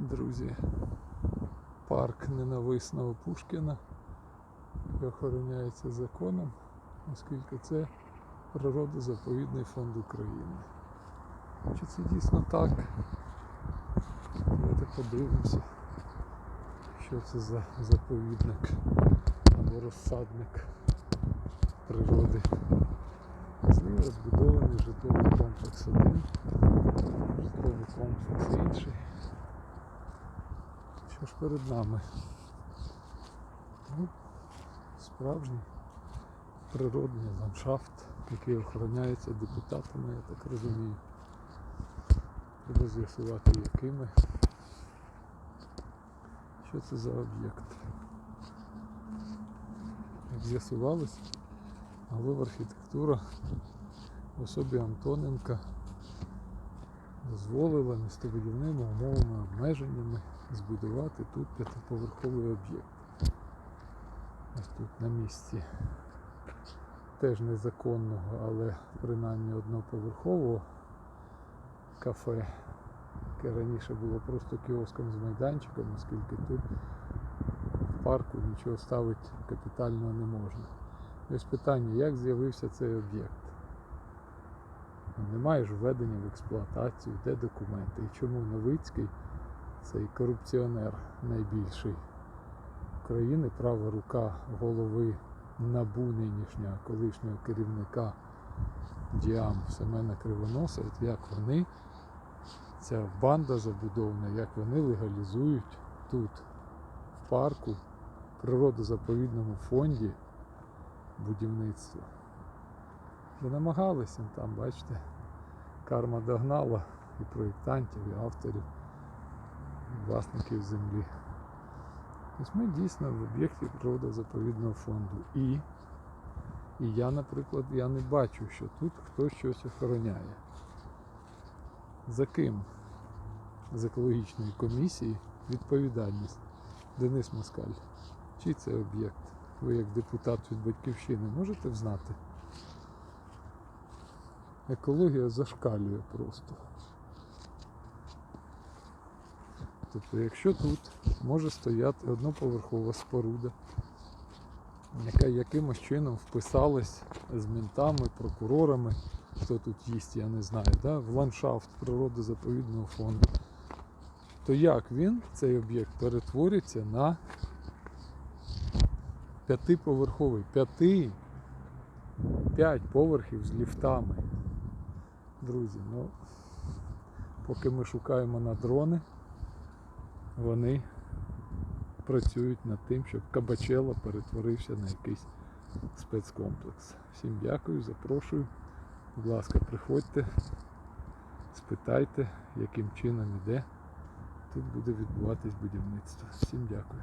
друзі, парк ненависного Пушкіна, який охороняється законом, оскільки це природозаповідний фонд України. Чи це дійсно так? Давайте подивимося, що це за заповідник або розсадник природи. Зліва збудований житловий комплекс один, житловий комплекс інший. Що ж перед нами? Ну, справжній природний ландшафт, який охороняється депутатами, я так розумію. Треба з'ясувати якими. Що це за об'єкт? Як з'ясувалось, голова архітектура в особі Антоненка дозволила містобудівними умовами обмеженнями збудувати тут п'ятиповерховий об'єкт. Ось тут на місці теж незаконного, але принаймні одноповерхового кафе, яке раніше було просто кіоском з майданчиком, оскільки тут в парку нічого ставити капітального не можна. Ось питання, як з'явився цей об'єкт? Ну, Немає ж введення в експлуатацію, де документи? І чому Новицький, цей корупціонер найбільший України, права рука голови НАБУ нинішнього колишнього керівника Діам Семена Кривоноса, от як вони, ця банда забудована, як вони легалізують тут, в парку, природозаповідному фонді будівництво. Вже намагалися там, бачите, карма догнала і проєктантів, і авторів, власників землі. Ось ми дійсно в об'єкті природозаповідного фонду. І, і я, наприклад, я не бачу, що тут хтось щось охороняє. За ким з екологічної комісії відповідальність? Денис Москаль. Чий це об'єкт? Ви як депутат від батьківщини можете взнати? Екологія зашкалює просто. Тобто, якщо тут може стояти одноповерхова споруда, яка якимось чином вписалась з ментами, прокурорами, хто тут їсть, я не знаю, да, в ландшафт природозаповідного фонду, то як він, цей об'єкт, перетвориться на п'ятиповерховий, п'яти, п'ять поверхів з ліфтами. Друзі, ну поки ми шукаємо на дрони, вони працюють над тим, щоб Кабачела перетворився на якийсь спецкомплекс. Всім дякую, запрошую. Будь ласка, приходьте, спитайте, яким чином іде. Тут буде відбуватись будівництво. Всім дякую.